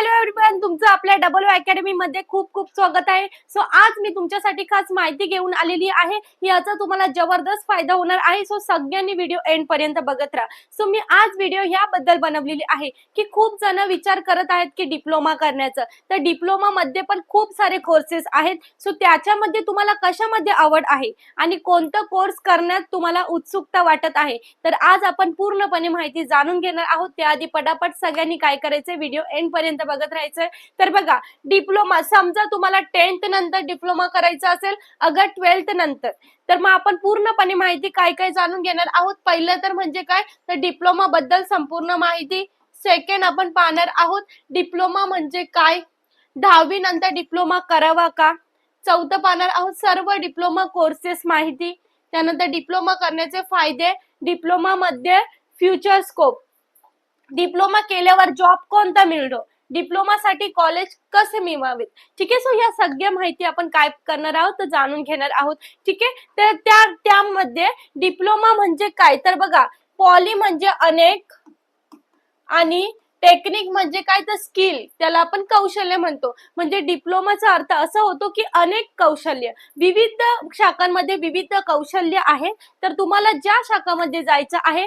Hello everyone तुमचं आपल्या double academy मध्ये खूप खूप स्वागत आहे. सो आज मी तुमच्यासाठी खास माहिती घेऊन आलेली आहे. याचा तुम्हाला जबरदस्त फायदा होणार आहे. सो सगळ्यांनी व्हिडिओ एंड पर्यंत बघत राहा. सो मी आज व्हिडिओ ह्याबद्दल बनवलेली आहे की खूप जण विचार करत आहेत की डिप्लोमा करण्याचं. तर डिप्लोमा मध्ये पण खूप सारे कोर्सेस आहेत. सो त्याच्यामध्ये तुम्हाला कशामध्ये आवड आहे? आणि कोणतं कोर्स करण्यात तुम्हाला उत्सुकता वाटत आहे? तर आज आपण पूर्णपणे माहिती जाणून घेणार आहोत. त्याआधी पटापट सगळ्यांनी काय करायचं व्हिडिओ एंड पर्यंत बघत राहायचंय. तर बघा डिप्लोमा समजा तुम्हाला टेन्थ नंतर डिप्लोमा करायचा असेल अगर ट्वेल्थ नंतर. तर मग आपण पूर्णपणे माहिती काय काय जाणून घेणार आहोत? पहिलं तर म्हणजे काय? तर डिप्लोमा बद्दल संपूर्ण माहिती सेकंड आपण पाहणार आहोत. डिप्लोमा म्हणजे काय? दहावी नंतर डिप्लोमा करावा का? चौथं पाहणार आहोत सर्व डिप्लोमा कोर्सेस माहिती. त्यानंतर डिप्लोमा करण्याचे फायदे डिप्लोमा मध्ये फ्युचर स्कोप डिप्लोमा केल्यावर जॉब कोणता मिळतो? डिप्लोमासाठी कॉलेज कसे मिळवावेत? ठीक आहे? सो या सगळ्या माहिती आपण काय करणार आहोत तर जाणून घेणार आहोत. ठीक आहे? तर त्या त्यामध्ये डिप्लोमा म्हणजे काय? तर बघा पॉली म्हणजे अनेक आणि टेक्निक म्हणजे काय? तर स्किल. त्याला आपण कौशल्य म्हणतो. म्हणजे डिप्लोमाचा अर्थ असा होतो की अनेक कौशल्य. विविध शाखांमध्ये विविध कौशल्य आहे. तर तुम्हाला ज्या शाखामध्ये जायचं आहे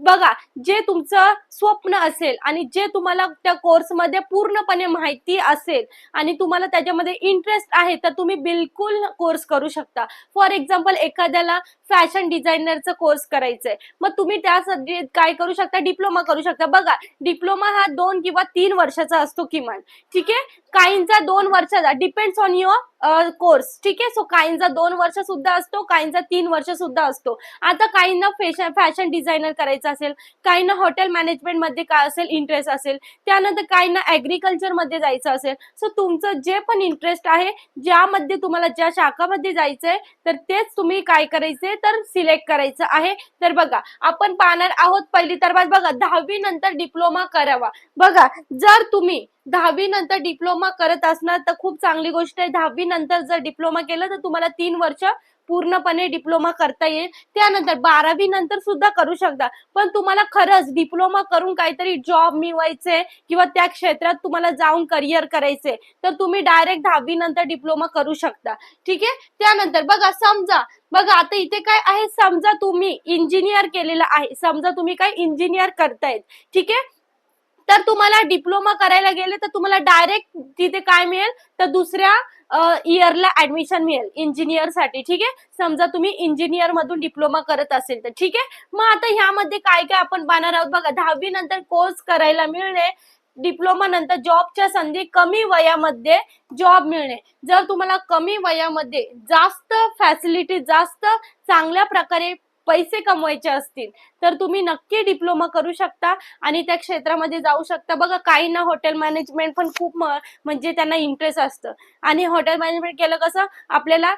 बघा जे तुमचं स्वप्न असेल आणि जे तुम्हाला त्या कोर्समध्ये पूर्णपणे माहिती असेल आणि तुम्हाला त्याच्यामध्ये इंटरेस्ट आहे तर तुम्ही बिलकुल कोर्स करू शकता. फॉर एक्झाम्पल एखाद्याला फॅशन डिझायनरचा कोर्स करायचा आहे मग तुम्ही त्यासाठी काय करू शकता? डिप्लोमा करू शकता. बघा डिप्लोमा हा दोन किंवा तीन वर्षाचा असतो किमान. ठीक आहे? काहींचा दोन वर्षाचा डिपेंड्स ऑन युअर कोर्स ठीक आहे? सो काहींचा दोन वर्ष सुद्धा असतो काहींचा तीन वर्ष सुद्धा असतो. आता काहींना फॅशन फॅशन डिझायनर करायचं असेल काहींना हॉटेल मॅनेजमेंटमध्ये काय असेल इंटरेस्ट असेल त्यानंतर काहींना ऍग्रिकल्चरमध्ये जायचं असेल. सो तुमचं जे पण इंटरेस्ट आहे ज्यामध्ये तुम्हाला ज्या शाखामध्ये जायचंय तर तेच तुम्ही काय करायचे तर सिलेक्ट करायचं आहे. तर बघा आपण पाहणार आहोत पहिली तर बघा दहावी नंतर डिप्लोमा करावा. बघा जर तुम्ही दहावी नंतर डिप्लोमा करत असणार तर खूप चांगली गोष्ट आहे. दहावी नंतर जर डिप्लोमा केलं तर तुम्हाला तीन वर्ष पूर्णपणे डिप्लोमा करता येईल. त्यानंतर बारावी नंतर सुद्धा करू शकता. पण तुम्हाला खरंच डिप्लोमा करून काहीतरी जॉब मिळवायचे किंवा त्या क्षेत्रात तुम्हाला जाऊन करिअर करायचे तर तुम्ही डायरेक्ट दहावी नंतर डिप्लोमा करू शकता. ठीक आहे? त्यानंतर बघा समजा बघा आता इथे काय आहे? समजा तुम्ही इंजिनियर केलेलं आहे. समजा तुम्ही काय इंजिनियर करतायत. ठीक आहे? तर तुम्हाला डिप्लोमा करायला गेले तर तुम्हाला डायरेक्ट तिथे काय मिळेल? तर दुसऱ्या इयरला ऍडमिशन मिळेल इंजिनियरसाठी ठीक आहे? समजा तुम्ही इंजिनियर मधून डिप्लोमा करत असेल तर ठीक आहे? मग आता ह्यामध्ये काय काय आपण पाहणार आहोत? बघा दहावी नंतर कोर्स करायला मिळणे डिप्लोमा नंतर जॉबच्या संधी कमी वयामध्ये जॉब मिळणे. जर तुम्हाला कमी वयामध्ये जास्त फॅसिलिटी जास्त चांगल्या प्रकारे पैसे कमवायचे असतील तर तुम्ही नक्की डिप्लोमा करू शकता आणि त्या क्षेत्रामध्ये जाऊ शकता. बघा काही ना हॉटेल मॅनेजमेंट पण खूप म्हणजे त्यांना इंटरेस्ट असतं. आणि हॉटेल मॅनेजमेंट केलं कसं आपल्याला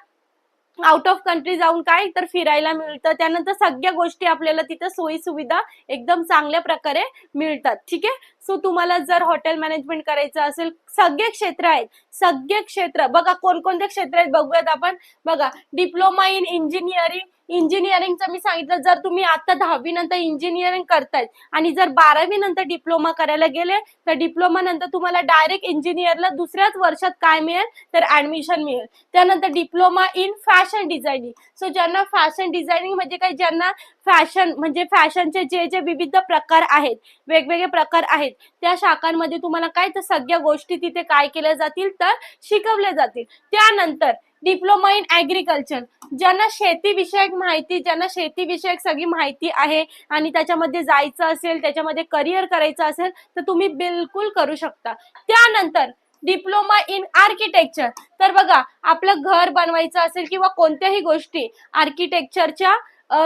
आउट ऑफ कंट्री जाऊन काय तर फिरायला मिळतं. त्यानंतर सगळ्या गोष्टी आपल्याला तिथं सोयी सुविधा एकदम चांगल्या प्रकारे मिळतात. ठीक आहे? सो तुम्हाला जर हॉटेल मॅनेजमेंट करायचं असेल सगळे क्षेत्र आहेत. सगळे क्षेत्र बघा कोणकोणते क्षेत्र आहेत बघूयात आपण. बघा डिप्लोमा इन इंजिनिअरिंग इंजिनिअरिंगचं मी सांगितलं जर तुम्ही आता दहावी नंतर इंजिनिअरिंग करतायत आणि जर बारावी नंतर डिप्लोमा करायला गेले तर डिप्लोमा नंतर तुम्हाला डायरेक्ट इंजिनियरला दुसऱ्याच वर्षात काय मिळेल? तर ऍडमिशन मिळेल. त्यानंतर diploma in fashion designing so ज्यांना फॅशन डिझायनिंग म्हणजे काय? ज्यांना फॅशन म्हणजे फॅशनचे जे जे विविध प्रकार आहेत वेगवेगळे प्रकार आहेत त्या शाखांमध्ये तुम्हाला काय तर सगळ्या गोष्टी तिथे काय केल्या जातील तर शिकवल्या जातील. त्यानंतर डिप्लोमा इन ऍग्रिकल्चर ज्यांना शेतीविषयक माहिती ज्यांना शेतीविषयक सगळी माहिती आहे आणि त्याच्यामध्ये जायचं असेल त्याच्यामध्ये करिअर करायचं असेल तर तुम्ही बिलकुल करू शकता. त्यानंतर डिप्लोमा इन आर्किटेक्चर. तर बघा आपलं घर बनवायचं असेल किंवा कोणत्याही गोष्टी आर्किटेक्चरच्या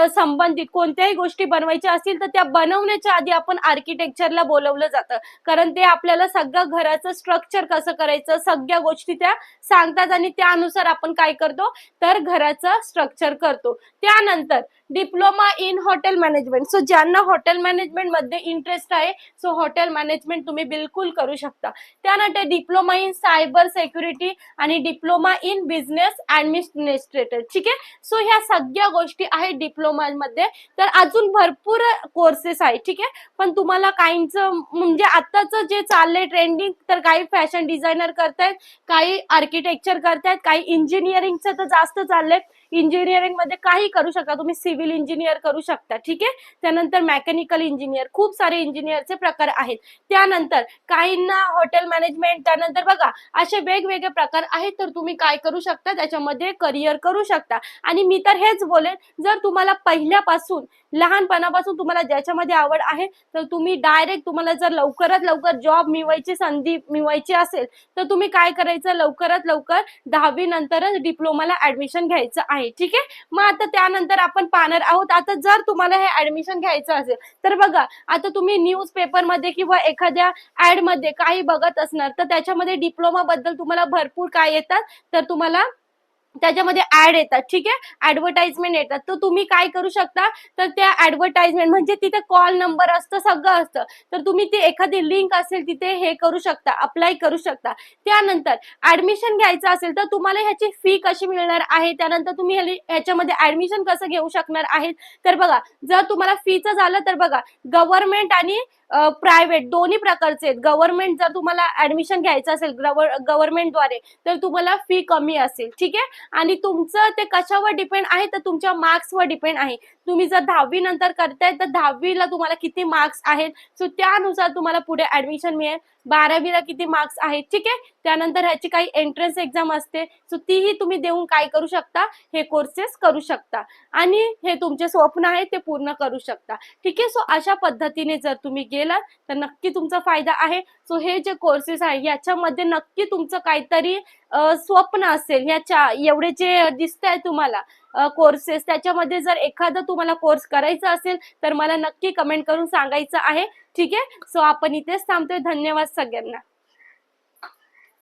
संबंधित कोणत्याही गोष्टी बनवायच्या असतील तर त्या बनवण्याच्या आधी आपण आर्किटेक्चरला बोलवलं जातं. कारण ते आपल्याला सगळं घराचं स्ट्रक्चर कसं करायचं सगळ्या गोष्टी त्या सांगतात आणि त्यानुसार आपण काय करतो? तर घराचं स्ट्रक्चर करतो. त्यानंतर diploma in hotel management. So ज्यांना हॉटेल मॅनेजमेंटमध्ये इंटरेस्ट आहे सो हॉटेल मॅनेजमेंट तुम्ही बिलकुल करू शकता. त्यानंतर डिप्लोमा इन सायबर सेक्युरिटी आणि डिप्लोमा इन बिझनेस ऍडमिनिस्ट्रेटर ठीक आहे? सो ह्या सगळ्या गोष्टी आहेत डिप्लोमामध्ये. तर अजून भरपूर कोर्सेस आहेत. ठीक आहे? पण तुम्हाला काहींचं म्हणजे आत्ताचं जे चाललंय ट्रेंडिंग तर काही फॅशन डिझायनर करतायत काही आर्किटेक्चर करतायत काही इंजिनिअरिंगचं तर जास्त चाललंय. इंजिनिअरिंगमध्ये काही करू शकता. तुम्ही सिव्हिल इंजिनियर करू शकता ठीक आहे? त्यानंतर मेकॅनिकल इंजिनियर खूप सारे इंजिनियरचे प्रकार आहेत. त्यानंतर काहींना हॉटेल मॅनेजमेंट त्यानंतर बघा असे वेगवेगळे प्रकार आहेत तर तुम्ही काय करू शकता? त्याच्यामध्ये करिअर करू शकता. आणि मी तर हेच बोलेन जर तुम्हाला पहिल्यापासून लहानपणापासून तुम्हाला ज्याच्यामध्ये आवड आहे तर तुम्ही डायरेक्ट तुम्हाला जर लवकरात लवकर जॉब मिळवायची संधी मिळवायची असेल तर तुम्ही काय करायचं? लवकरात लवकर दहावी नंतरच डिप्लोमाला ऍडमिशन घ्यायचं आहे. ठीक आहे? मग आता त्यानंतर आपण पाहणार आहोत आता जर तुम्हाला हे ऍडमिशन घ्यायचं असेल तर बघा आता तुम्ही न्यूज पेपरमध्ये किंवा एखाद्या ऍडमध्ये काही बघत असणार तर त्याच्यामध्ये डिप्लोमा बद्दल तुम्हाला भरपूर काय येतात तर तुम्हाला त्याच्यामध्ये ऍड येतात ठीक आहे? ऍडव्हर्टाइजमेंट येतात. तर तुम्ही काय करू शकता? तर त्या ऍडव्हर्टाइजमेंट म्हणजे तिथे कॉल नंबर असतं सगळं असतं. तर तुम्ही ते एखादी लिंक असेल तिथे हे करू शकता अप्लाय करू शकता. त्यानंतर ऍडमिशन घ्यायचं असेल तर तुम्हाला ह्याची फी कशी मिळणार आहे? त्यानंतर तुम्ही ह्याच्यामध्ये ऍडमिशन कसं घेऊ शकणार आहेत? तर बघा जर तुम्हाला फीचं झालं तर बघा गव्हर्नमेंट आणि प्रायव्हेट दोन्ही प्रकारचे आहेत. गव्हर्नमेंट जर तुम्हाला ऍडमिशन घ्यायचं असेल गव्हर्नमेंटद्वारे तर तुम्हाला फी कमी असेल ठीक आहे? आणि तुमचं ते कशावर डिपेंड आहे तर तुमच्या मार्क्सवर डिपेंड आहे. तुम्ही जर दहावी नंतर करताय तर दहावीला तुम्हाला किती मार्क्स आहेत? सो त्यानुसार तुम्हाला पुढे ऍडमिशन मिळेल. बारावीला किती मार्क्स आहेत ठीक आहे? त्यानंतर ह्याची काही एंट्रन्स एक्झाम असते सो तीही तुम्ही देऊन काय करू शकता? हे कोर्सेस करू शकता. आणि हे तुमचे स्वप्न आहे ते पूर्ण करू शकता. ठीक आहे? सो अशा पद्धतीने जर तुम्ही गेलात तर नक्की तुमचा फायदा आहे. सो हे जे कोर्सेस आहे याच्यामध्ये नक्की तुमचं काहीतरी स्वप्न असेल. याच्या एवढे जे दिसत आहे तुम्हाला कोर्सेस त्याच्यामध्ये जर एखादा तुम्हाला कोर्स करायचा असेल तर मला नक्की कमेंट करून सांगायचं आहे. ठीक आहे? सो आपण इथेच थांबतोय. धन्यवाद सगळ्यांना.